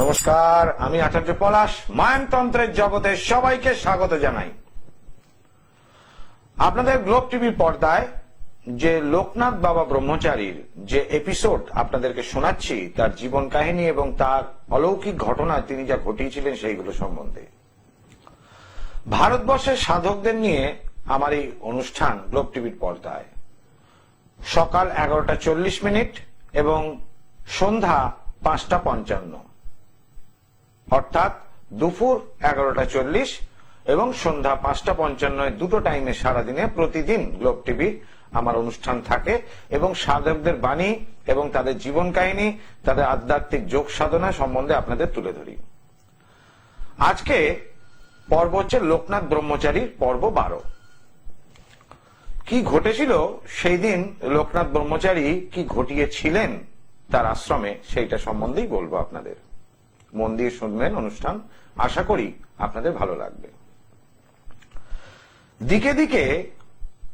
নমস্কার, আমি আচার্য পলাশ মায়নতন্ত্রের জগতে সবাইকে স্বাগত জানাই। আপনাদের গ্লোব টিভির পর্দায় যে লোকনাথ বাবা ব্রহ্মচারীর যে এপিসোড আপনাদেরকে শোনাচ্ছি, তার জীবন কাহিনী এবং তার অলৌকিক ঘটনায় তিনি যা ঘটিয়েছিলেন সেইগুলো সম্বন্ধে। ভারতবর্ষের সাধকদের নিয়ে আমার এই অনুষ্ঠান গ্লোব টিভির পর্দায়। সকাল এগারোটা চল্লিশ মিনিট এবং সন্ধ্যা পাঁচটা পঞ্চান্ন। অর্থাৎ দুপুর এগারোটা চল্লিশ এবং সন্ধ্যা পাঁচটা পঞ্চান্ন দুটো টাইমে সারাদিনে প্রতিদিন গ্লোব টিভি আমার অনুষ্ঠান থাকে এবং সাধকদের বাণী এবং তাদের জীবন কাহিনী, তাদের আধ্যাত্মিক যোগ সাধনা সম্বন্ধে আপনাদের তুলে ধরি। আজকে পর্ব হচ্ছে লোকনাথ ব্রহ্মচারীর পর্ব বারো। কি ঘটেছিল? সেই দিন লোকনাথ ব্রহ্মচারী কি ঘটিয়েছিলেন? তার আশ্রমে সেইটা সম্বন্ধেই বলব আপনাদের। মন দিয়ে শুনবেন অনুষ্ঠান। আশা করি আপনাদের ভালো লাগবে। দিকে দিকে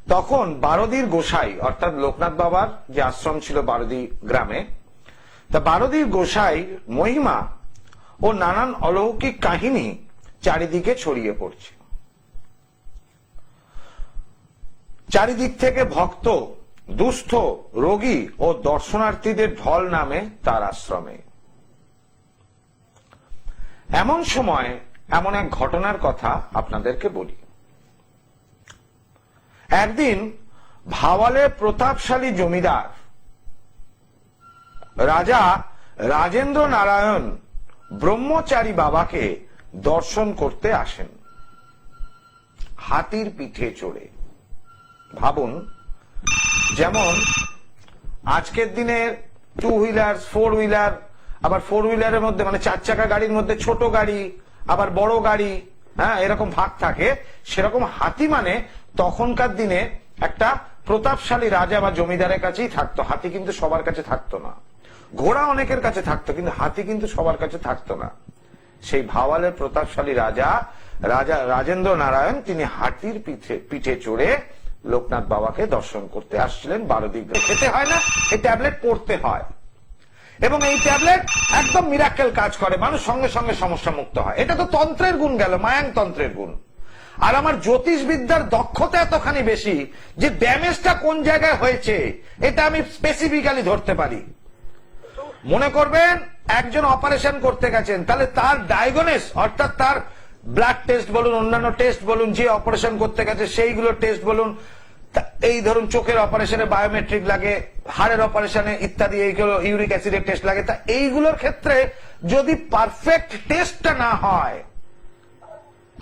তখন বারদির গোসাই, অর্থাৎ লোকনাথ বাবার যে আশ্রম ছিল বারদি গ্রামে, তা বারদির গোসাই মহিমা ও নানান অলৌকিক কাহিনী চারিদিকে ছড়িয়ে পড়ছে। চারিদিক থেকে ভক্ত, দুস্থ, রোগী ও দর্শনার্থীদের ঢল নামে তার আশ্রমে। এমন সময় এমন এক ঘটনার কথা আপনাদেরকে বলি। একদিন ভাওয়ালের প্রতাপশালী জমিদার, রাজা রাজেন্দ্র নারায়ণ ব্রহ্মচারী বাবাকে দর্শন করতে আসেন। হাতির পিঠে চড়ে। ভাবুন, যেমন আজকের দিনের টু হুইলার ফোর হুইলার আবার ফোর হুইলারের মধ্যে মানে চার চাকা গাড়ির মধ্যে ছোট গাড়ি, আবার বড় গাড়ি হ্যাঁ এরকম ভাগ থাকে। সেরকম হাতি মানে তখনকার দিনে একটা প্রতাপশালী রাজা বা জমিদারের কাছেই থাকতো। হাতি কিন্তু সবার কাছে থাকতো না। ঘোড়া অনেকের কাছে থাকতো, কিন্তু হাতি কিন্তু সবার কাছে থাকতো না। সেই ভাওয়ালের প্রতাপশালী রাজা রাজা রাজেন্দ্র নারায়ণ, তিনি হাতির পিঠে পিঠে চড়ে লোকনাথ বাবাকে দর্শন করতে আসছিলেন। বারো দিক খেতে হয় না, এই ট্যাবলেট পড়তে হয়। এবং এই ট্যাবলেট একদম মিরাক্কেল কাজ করে, মানুষ সঙ্গে সঙ্গে সমস্যা মুক্ত হয়। এটা তো তন্ত্রের গুণ গেল মায়াং তন্ত্রের গুণ। আর আমার জ্যোতিষবিদ্যার দক্ষতা এতখানি বেশি যে ড্যামেজটা কোন জায়গায় হয়েছে, এটা আমি স্পেসিফিক্যালি ধরতে পারি। মনে করবেন, একজন অপারেশন করতে গেছেন, তাহলে তার ডায়াগনোস অর্থাৎ তার ব্লাড টেস্ট বলুন, অন্যান্য টেস্ট বলুন, যে অপারেশন করতে গেছে, সেইগুলো টেস্ট বলুন এই ধরুন চোখের অপারেশনে বায়োমেট্রিক লাগে, হাড়ের অপারেশনে ইত্যাদি এইগুলো ইউরিক অ্যাসিডের টেস্ট লাগে। তা এইগুলোর ক্ষেত্রে যদি পারফেক্ট টেস্টটা না হয়,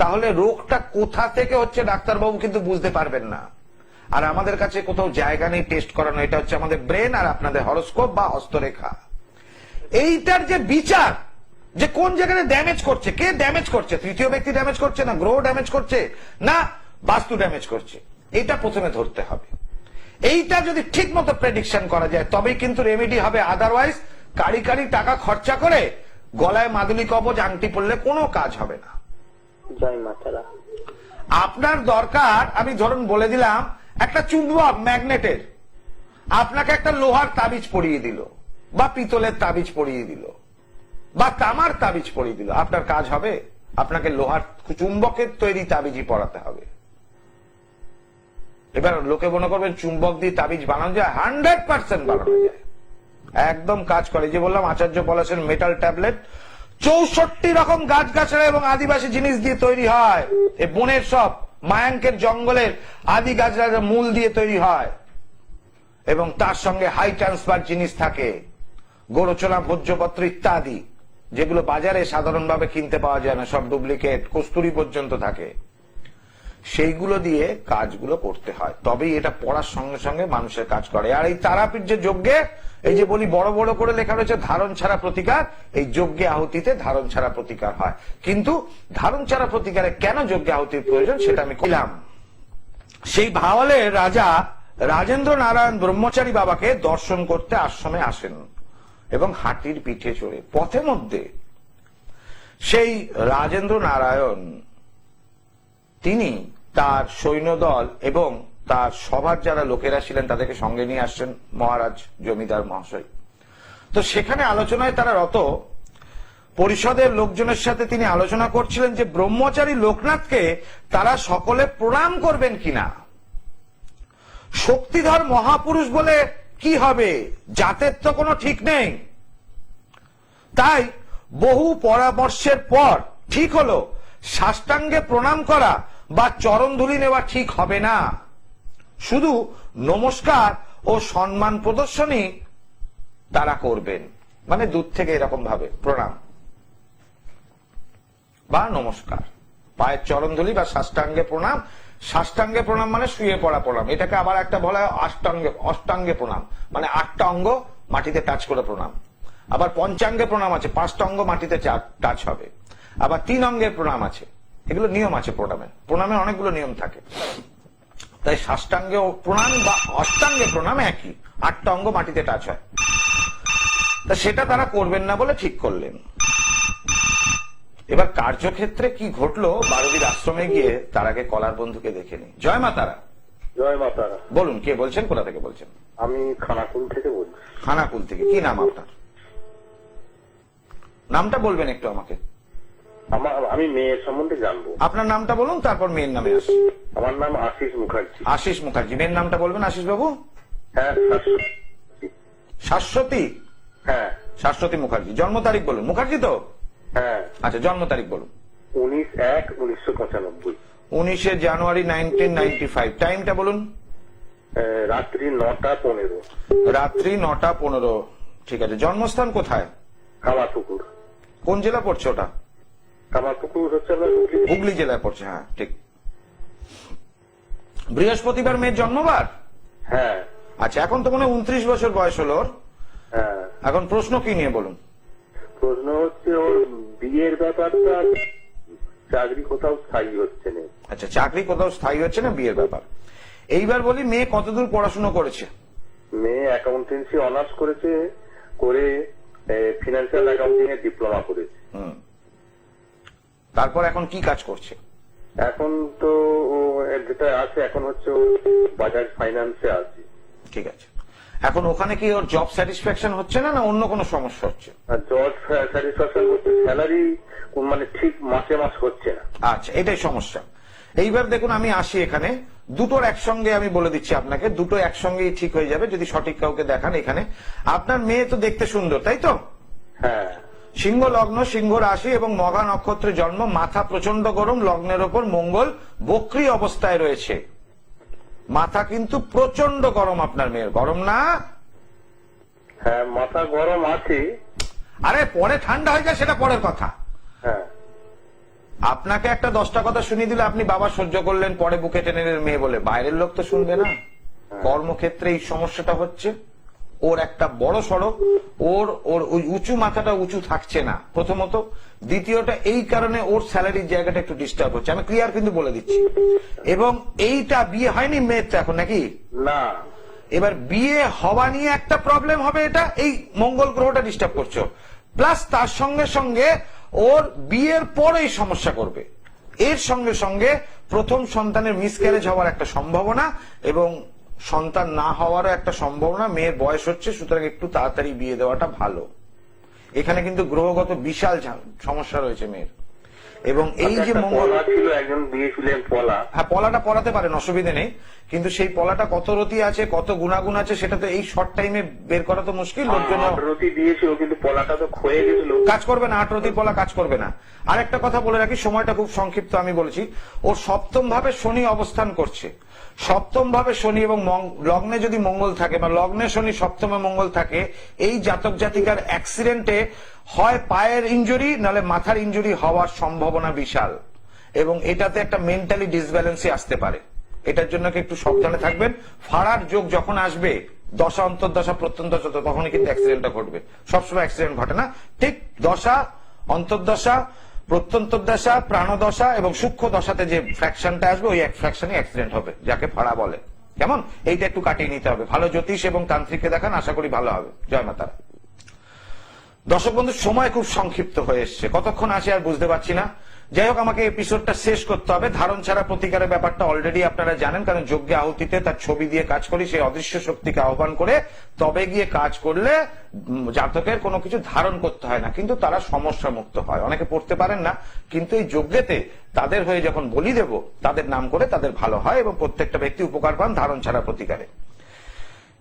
তাহলে রোগটা কোথা থেকে হচ্ছে ডাক্তারবাবু কিন্তু বুঝতে পারবেন না। আর আমাদের কাছে কোথাও জায়গা নেই টেস্ট করানো এটা হচ্ছে আমাদের ব্রেন আর আপনাদের হরস্কোপ বা হস্তরেখা। এইটার যে বিচার, যে কোন জায়গায় ড্যামেজ করছে, কে ড্যামেজ করছে, তৃতীয় ব্যক্তি ড্যামেজ করছে না, গ্রহ ড্যামেজ করছে, না বাস্তু ড্যামেজ করছে? এটা প্রথমে ধরতে হবে। এইটা যদি ঠিক মতো প্রেডিকশন করা যায় তবেই কিন্তু রেমেডি হবে। আদারওয়াইজ কারি কারি টাকা খরচা করে গলায় মাদুলি কবচ আংটি পড়লে কোনো কাজ হবে না। আপনার দরকার আমি ধরুন বলে দিলাম একটা চুম্বক ম্যাগনেটের। আপনাকে একটা লোহার তাবিজ পরিয়ে দিল বা পিতলের তাবিজ পরিয়ে দিল বা তামার তাবিজ পরিয়ে দিল। আপনার কাজ হবে আপনাকে লোহার চুম্বকের তৈরি তাবিজই পড়াতে হবে। এবার লোকে মনে করবেন চুম্বক দিয়ে তাবিজ বানানো যায় হান্ড্রেড পার্সেন্ট বানানো যায়। একদম কাজ করে। যে বললাম, আচার্য পলাশের মেটাল ট্যাবলেট চৌষট্টি রকম গাছ গাছড়া এবং আদিবাসী জিনিস দিয়ে তৈরি হয়। এ বনের সব, মায়াঙ্কের জঙ্গলের আদি গাছড়ার মূল দিয়ে তৈরি হয়। এবং তার সঙ্গে হাই ট্রান্সফার জিনিস থাকে। গোরচনা ভোজ্যপত্র ইত্যাদি, যেগুলো বাজারে সাধারণভাবে কিনতে পাওয়া যায় না, সব ডুপ্লিকেট কস্তুরি পর্যন্ত থাকে। সেইগুলো দিয়ে কাজগুলো করতে হয়। তবেই এটা পড়ার সঙ্গে সঙ্গে মানুষের কাজ করে। আর এই তারাপীঠ যে যজ্ঞে, এই যে বলি বড় বড় করে লেখা রয়েছে, ধারণ ছাড়া প্রতিকার, এই যজ্ঞে আহুতিতে ধারণ ছাড়া প্রতিকার হয়। কিন্তু ধারণ ছাড়া প্রতিকারে কেন যজ্ঞে আহুতির প্রয়োজন, সেটা আমি কইলাম। সেই ভাওয়ালের রাজা রাজেন্দ্র নারায়ণ ব্রহ্মচারী বাবাকে দর্শন করতে আশ্রমে আসেন এবং হাতির পিঠে চড়ে। পথে মধ্যে সেই রাজেন্দ্র নারায়ণ, তিনি তার সৈন্যদল এবং তার সভার যারা লোকেরা ছিলেন তাদেরকে সঙ্গে নিয়ে আসছেন মহারাজ জমিদার মহাশয়। তো সেখানে আলোচনায় তারা রত। পরিষদের লোকজনের সাথে তিনি আলোচনা করছিলেন যে ব্রহ্মচারী লোকনাথকে তারা সকলে প্রণাম করবেন কিনা। শক্তিধর মহাপুরুষ বলে কি হবে? জাতের তো কোনো ঠিক নেই। তাই বহু পরামর্শের পর ঠিক হলো, সাষ্টাঙ্গে প্রণাম করা বা চরণধুলি নেওয়া ঠিক হবে না। শুধু নমস্কার ও সম্মান প্রদর্শনী তারা করবেন। মানে দূর থেকে এরকম ভাবে, প্রণাম। বা নমস্কার। পায়ের চরণধুলি বা সাষ্টাঙ্গে প্রণাম। সাষ্টাঙ্গে প্রণাম মানে শুয়ে পড়া প্রণাম। এটাকে আবার একটা বলা হয় অষ্টাঙ্গে অষ্টাঙ্গে প্রণাম। মানে আটটা অঙ্গ মাটিতে টাচ করে প্রণাম। আবার পঞ্চাঙ্গে প্রণাম আছে, পাঁচটা অঙ্গ মাটিতে টাচ হবে। আবার তিন অঙ্গের প্রণাম আছে। এগুলো নিয়ম আছে প্রণামের প্রণামের অনেকগুলো নিয়ম থাকে। তাই সাষ্টাঙ্গে প্রণাম বা অষ্টাঙ্গে প্রণাম একই। আটটা অঙ্গ মাটিতে টাচ হয়। তা সেটা তারা করবেন না বলে ঠিক করলেন। এবার কার্যক্ষেত্রে কি ঘটলো? বারবির আশ্রমে গিয়ে তার আগে কলার বন্ধুকে দেখে নি জয় মা তারা। জয় মাতারা বলুন কে বলছেন? কোথা থেকে বলছেন? আমি খানাকুল থেকে বলছি। খানাকুল থেকে। কি নাম আপনার? নামটা বলবেন একটু আমাকে। আমার আমি মেয়ের সম্বন্ধে জানব। আপনার নামটা বলুন তারপর মেয়ের নামে আসি। আমার নাম আশিস মুখার্জি। আশিস মুখার্জি। মেয়ের নামটা বলবেন আশিস বাবু হ্যাঁ শাশ্বতী। হ্যাঁ। শাশ্বতী মুখার্জি। জন্ম তারিখ বলুন। মুখার্জি তো? হ্যাঁ। আচ্ছা জন্ম তারিখ বলুন। উনিশ এক উনিশশো পঁচানব্বই। উনিশে জানুয়ারি নাইনটিন নাইনটি ফাইভ টাইমটা বলুন রাত্রি নটা পনেরো। রাত্রি নটা পনেরো। ঠিক আছে। জন্মস্থান কোথায়? কামারপুকুর কোন জেলা পড়ছে ওটা? হচ্ছে হুগলি জেলায় পড়ছে হ্যাঁ ঠিক। বৃহস্পতিবার মেয়ের জন্মবার? হ্যাঁ। আচ্ছা এখন তো মনে হয় উনত্রিশ বছর বয়স হলো। হ্যাঁ। এখন প্রশ্ন কি নিয়ে বলুন? প্রশ্ন হচ্ছে ওর বিয়ের ব্যাপারটা চাকরি কোথাও স্থায়ী হচ্ছে না। আচ্ছা চাকরি কোথাও স্থায়ী হচ্ছে না বিয়ের ব্যাপার। এইবার বলি মেয়ে কতদূর পড়াশোনা করেছে? মেয়ে অ্যাকাউন্টেন্সি অনার্স করেছে করে ফিনান্সিয়াল অ্যাকাউন্টিং এ ডিপ্লোমা করেছে। হুম। তারপর এখন কি কাজ করছে? এখন তো ও যেটা আছে এখন হচ্ছে বাজাজ ফাইন্যান্সে আছে। ঠিক আছে। এখন ওখানে কি ওর জব স্যাটিসফ্যাকশন হচ্ছে না না অন্য কোনো সমস্যা হচ্ছে? জব স্যাটিসফ্যাকশন হচ্ছে স্যালারি মানে ঠিক মাসে মাস হচ্ছে না। আচ্ছা এটাই সমস্যা। এইবার দেখুন আমি আসি এখানে। দুটোর একসঙ্গে আমি বলে দিচ্ছি আপনাকে দুটো একসঙ্গেই ঠিক হয়ে যাবে যদি সঠিক কাউকে দেখান এখানে। আপনার মেয়ে তো দেখতে সুন্দর তাই তো? হ্যাঁ। সিংহ লগ্ন সিংহ রাশি এবং মঘা নক্ষত্রে জন্ম মাথা প্রচণ্ড গরম লগ্নের ওপর মঙ্গল বক্রি অবস্থায় রয়েছে। মাথা কিন্তু প্রচণ্ড গরম আপনার মেয়ের। গরম না? হ্যাঁ মাথা গরম আছে। আরে পরে ঠান্ডা হয়ে যায় সেটা পরের কথা। হ্যাঁ। আপনাকে একটা দশটা কথা শুনিয়ে দিলে আপনি বাবা সহ্য করলেন পরে বুকে টেনে মেয়ে বলে। বাইরের লোক তো শুনবে না। কর্মক্ষেত্রে এই সমস্যাটা হচ্ছে। ওর একটা বড় সড়ক ওর ওর ওই উঁচু মাথাটা উঁচু থাকছে না। প্রথমত। দ্বিতীয়টা এই কারণে ওর স্যালারির জায়গাটা একটু ডিস্টার্ব হচ্ছে। আমি ক্লিয়ার কিন্তু বলে দিচ্ছি। এবং এইটা বিয়ে হয়নি মেয়ের তো এখন নাকি? না। এবার বিয়ে হওয়া নিয়ে একটা প্রবলেম হবে এটা এই মঙ্গল গ্রহটা ডিস্টার্ব করছ। প্লাস তার সঙ্গে সঙ্গে ওর বিয়ের পরেই সমস্যা করবে। এর সঙ্গে সঙ্গে প্রথম সন্তানের মিসক্যারেজ হওয়ার একটা সম্ভাবনা এবং সন্তান না হওয়ারও একটা সম্ভাবনা, মেয়ের বয়স হচ্ছে, সুতরাং একটু তাড়াতাড়ি বিয়ে দেওয়াটা ভালো। এখানে কিন্তু গ্রহগত বিশাল সমস্যা রয়েছে মেয়ের। এবং এই যে মঙ্গল ছিল একজন দিয়েছিলেন পলা। হ্যাঁ পলাটা পড়াতে পারেন অসুবিধে নেই। কিন্তু সেই পলাটা কত রতি আছে কত গুণাগুণ আছে সেটা তো এই শর্ট টাইমে বের করা তো মুশকিল ওর জন্য রতি দিয়েছিল কিন্তু পলাটা তো ক্ষয়ে গেছিল। কাজ করবে না আট রতির পলা কাজ করবে না। আর একটা কথা বলে রাখি সময়টা খুব সংক্ষিপ্ত আমি বলেছি। ও সপ্তম ভাবে শনি অবস্থান করছে। সপ্তম ভাবে শনি এবং লগ্নে যদি মঙ্গল থাকে বা লগ্নে শনি সপ্তমে মঙ্গল থাকে এই জাতক জাতিকার অ্যাক্সিডেন্টে হয় পায়ের ইঞ্জুরি নাহলে মাথার ইঞ্জুরি হওয়ার সম্ভাবনা বিশাল। এবং এটাতে একটা মেন্টালি ডিসব্যালেন্সই আসতে পারে। এটার জন্য একটু সাবধানে থাকবেন। ফাড়ার যোগ যখন আসবে, দশা, অন্তর্দশা, প্রত্যন্তদশা, তো তখনই কিন্তু অ্যাক্সিডেন্টটা ঘটবে। সবসময় অ্যাক্সিডেন্ট ঘটে না। ঠিক দশা, অন্তর্দশা, প্রত্যন্তদশা, প্রাণদশা এবং সূক্ষ্ম দশাতে যে ফ্র্যাকশনটা আসবে, ওই এক ফ্র্যাকশনে অ্যাক্সিডেন্ট হবে, যাকে ফাড়া বলে। কেমন? এইটা একটু কাটিয়ে নিতে হবে। ভালো জ্যোতিষ এবং তান্ত্রিককে দেখান, আশা করি ভালো হবে। জয় মাতারা। দর্শক বন্ধু সময় খুব সংক্ষিপ্ত হয়ে এসছে। কতক্ষণ আছে আর বুঝতে পারছি না। যাই হোক, আমাকে এপিসোডটা শেষ করতে হবে। ধারণ ছাড়া প্রতিকারের ব্যাপারটা অলরেডি আপনারা জানেন, কারণ যজ্ঞে আহুতিতে তার ছবি দিয়ে কাজ করি, সেই অদৃশ্য শক্তিকে আহ্বান করে তবে গিয়ে কাজ করলে জাতকের কোনো কিছু ধারণ করতে হয় না। কিন্তু তারা সমস্যা মুক্ত হয়। অনেকে পড়তে পারেন না, কিন্তু এই যজ্ঞেতে তাদের হয়ে যখন বলি দেব, তাদের নাম করে তাদের ভালো হয় এবং প্রত্যেকটা ব্যক্তি উপকার পান ধারণ ছাড়া প্রতিকারে।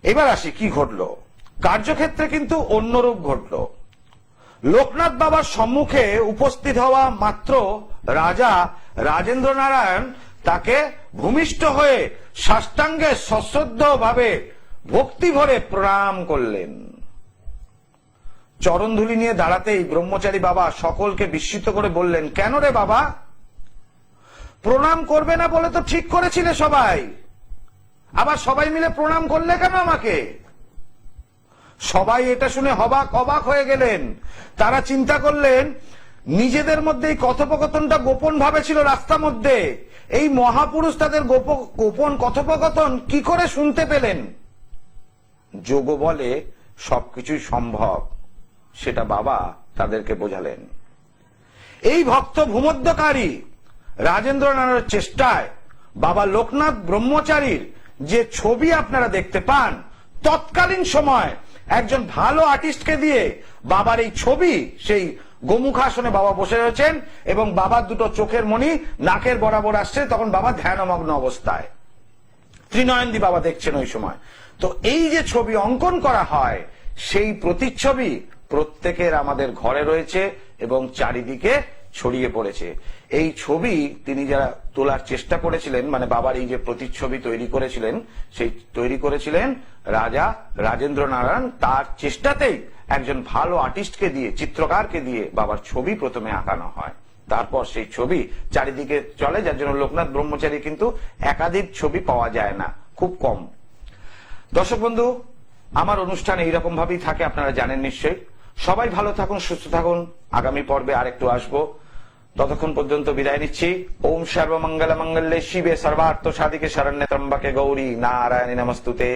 এবার আসি, কি ঘটলো? কার্যক্ষেত্রে কিন্তু অন্যরূপ ঘটলো। লোকনাথ বাবার সম্মুখে উপস্থিত হওয়া মাত্র রাজা রাজেন্দ্র নারায়ণ তাকে ভূমিষ্ঠ হয়ে সাষ্টাঙ্গে সশ্রদ্ধ ভাবে ভক্তি ভরে প্রণাম করলেন। চরণধুলি নিয়ে দাঁড়াতেই ব্রহ্মচারী বাবা সকলকে বিস্মিত করে বললেন, কেন রে বাবা? প্রণাম করবে না বলে তো ঠিক করেছিলে সবাই। আবার সবাই মিলে প্রণাম করলে কেন আমাকে? সবাই এটা শুনে হবাক অবাক হয়ে গেলেন। তারা চিন্তা করলেন, নিজেদের মধ্যে এই কথোপকথনটা গোপন ভাবে ছিল রাস্তার মধ্যে। এই মহাপুরুষ তাদের গোপ- গোপন কথোপকথন কি করে শুনতে পেলেন? যোগ বলে, সবকিছুই সম্ভব, সেটা বাবা তাদেরকে বোঝালেন। এই ভক্ত ভূমধ্যকারী রাজেন্দ্র নারায়ণের চেষ্টায় বাবা লোকনাথ ব্রহ্মচারীর যে ছবি আপনারা দেখতে পান, তৎকালীন সময় একজন ভালো আর্টিস্টকে দিয়ে বাবার এই ছবি, সেই গোমুখাসনে বাবা বসে রয়েছেন এবং বাবার দুটো চোখের মণি নাকের বরাবর আসছে, তখন বাবা ধ্যানমগ্ন অবস্থায়। ত্রিনয়নদী বাবা দেখছেন ওই সময়। তো এই যে ছবি অঙ্কন করা হয়, সেই প্রতিচ্ছবি প্রত্যেকের আমাদের ঘরে রয়েছে এবং চারিদিকে ছড়িয়ে পড়েছে। এই ছবি তিনি যারা তোলার চেষ্টা করেছিলেন মানে বাবার এই যে প্রতিচ্ছবি তৈরি করেছিলেন, সেই তৈরি করেছিলেন রাজা রাজেন্দ্র নারায়ণ। তার চেষ্টাতেই একজন ভালো আর্টিস্টকে দিয়ে, চিত্রকারকে দিয়ে বাবার ছবি প্রথমে আঁকানো হয়। তারপর সেই ছবি চারিদিকে চলে, যার জন্য লোকনাথ ব্রহ্মচারী কিন্তু একাধিক ছবি পাওয়া যায় না, খুব কম। দর্শক বন্ধু, আমার অনুষ্ঠান এইরকম ভাবেই থাকে, আপনারা জানেন নিশ্চয়ই। সবাই ভালো থাকুন, সুস্থ থাকুন। আগামী পর্বে আরেকটু আসব। ততক্ষণ পর্যন্ত বিদায় নিচ্ছি। ওম সর্বমঙ্গল মঙ্গলে শিবে সর্বার্থ সাধিকে শরণ্যে ত্রম্বকে গৌরী। নারায়ণী নমস্তুতে।